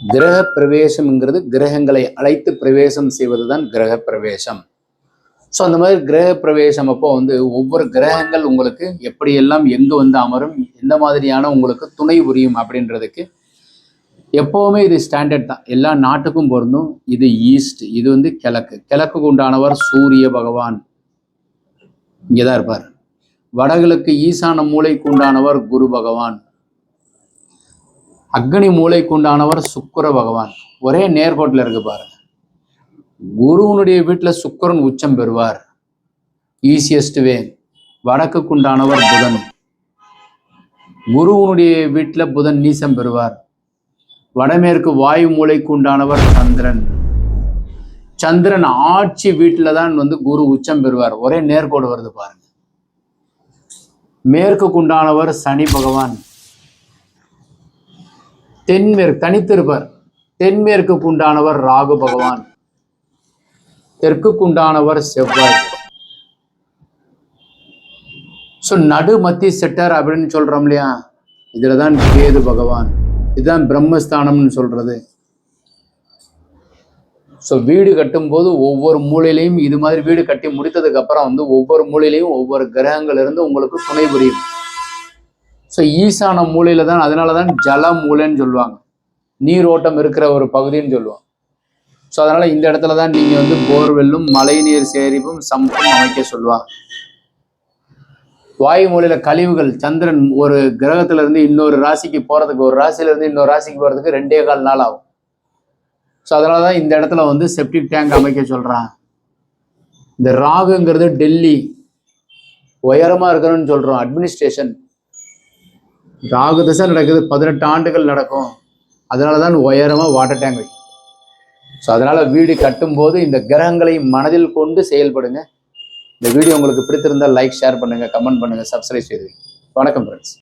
கிரக பிரவேசம்ங்கிறது கிரகங்களை அழைத்து பிரவேசம் செய்வதுதான் கிரக பிரவேசம் ஸோ அந்த மாதிரி கிரக பிரவேசம் அப்போ வந்து ஒவ்வொரு கிரகங்கள் உங்களுக்கு எப்படியெல்லாம் எங்கு வந்து அமரும் எந்த மாதிரியான உங்களுக்கு துணை புரியும் அப்படின்றதுக்கு எப்போவுமே இது ஸ்டாண்டர்ட் தான். எல்லா நாட்டுக்கும் பொருந்தும். இது ஈஸ்ட் இது வந்து கிழக்கு. கிழக்குக்கு உண்டானவர் சூரிய பகவான். இங்கே தான் இருப்பார். வடகிழக்கு ஈசான மூலைக்கு உண்டானவர் குரு பகவான். அக்னி மூலைக்கு உண்டானவர் சுக்கர பகவான். ஒரே நேர்கோட்டில் இருக்கு பாருங்க. குருவனுடைய வீட்டில் சுக்கரன் உச்சம் பெறுவார். ஈஸியஸ்ட் வே வடக்குக்கு உண்டானவர் புதன். குருவனுடைய வீட்டில் புதன் நீசம் பெறுவார். வடமேற்கு வாயு மூலைக்கு உண்டானவர் சந்திரன். சந்திரன் ஆட்சி வீட்டில் தான் வந்து குரு உச்சம் பெறுவார். ஒரே நேர்கோடு வருது பாருங்க. மேற்குக்கு உண்டானவர் சனி பகவான். தென்மேற்கு தனித்திருப்பர். தென்மேற்குக்கு உண்டானவர் ராகு பகவான். தெற்குக்கு உண்டானவர் செவ்வாய். ஸோ நடு மத்தி செட்டர் அப்படின்னு சொல்கிறோம் இல்லையா? இதுல தான் கேது பகவான். இதுதான் பிரம்மஸ்தானம்னு சொல்கிறது ஸோ வீடு கட்டும்போது ஒவ்வொரு மூலையிலையும் இது மாதிரி வீடு கட்டி முடித்ததுக்கப்புறம் வந்து ஒவ்வொரு மூலையிலையும் ஒவ்வொரு கிரகங்கள் இருந்து உங்களுக்கு துணை புரியும். ஸோ ஈசான மூலையில தான் அதனால தான் ஜல மூலைன்னு சொல்லுவாங்க. நீரோட்டம் இருக்கிற ஒரு பகுதின்னு சொல்லுவாங்க. ஸோ அதனால இந்த இடத்துல தான் நீங்க வந்து போர்வெல்லும் மழைநீர் சேரிப்பும் சம்பும் அமைக்க சொல்லுவாங்க. வாயு மூலையில கழிவுகள் சந்திரன் ஒரு கிரகத்துல இருந்து இன்னொரு ராசிக்கு போறதுக்கு ஒரு ராசியில இருந்து இன்னொரு ராசிக்கு போறதுக்கு ரெண்டே கால் நாள் ஆகும். ஸோ அதனால தான் இந்த இடத்துல வந்து செப்டிக் டேங்க் அமைக்க சொல்றான் இந்த ராகுங்கிறது டெல்லி உயரமா இருக்கணும்னு சொல்றோம் அட்மினிஸ்ட்ரேஷன். ராகு திசை நடக்குது பதினெட்டு ஆண்டுகள் நடக்கும். அதனால தான் உயரமாக வாட்டர் டேங்க் வைக்கும் ஸோ அதனால் வீடு கட்டும்போது இந்த கிரகங்களை மனதில் கொண்டு செயல்படுங்க. இந்த வீடியோ உங்களுக்கு பிடித்திருந்தால் லைக் ஷேர் பண்ணுங்கள் கமெண்ட் பண்ணுங்கள் சப்ஸ்கிரைப் செய்து வணக்கம் ஃப்ரெண்ட்ஸ்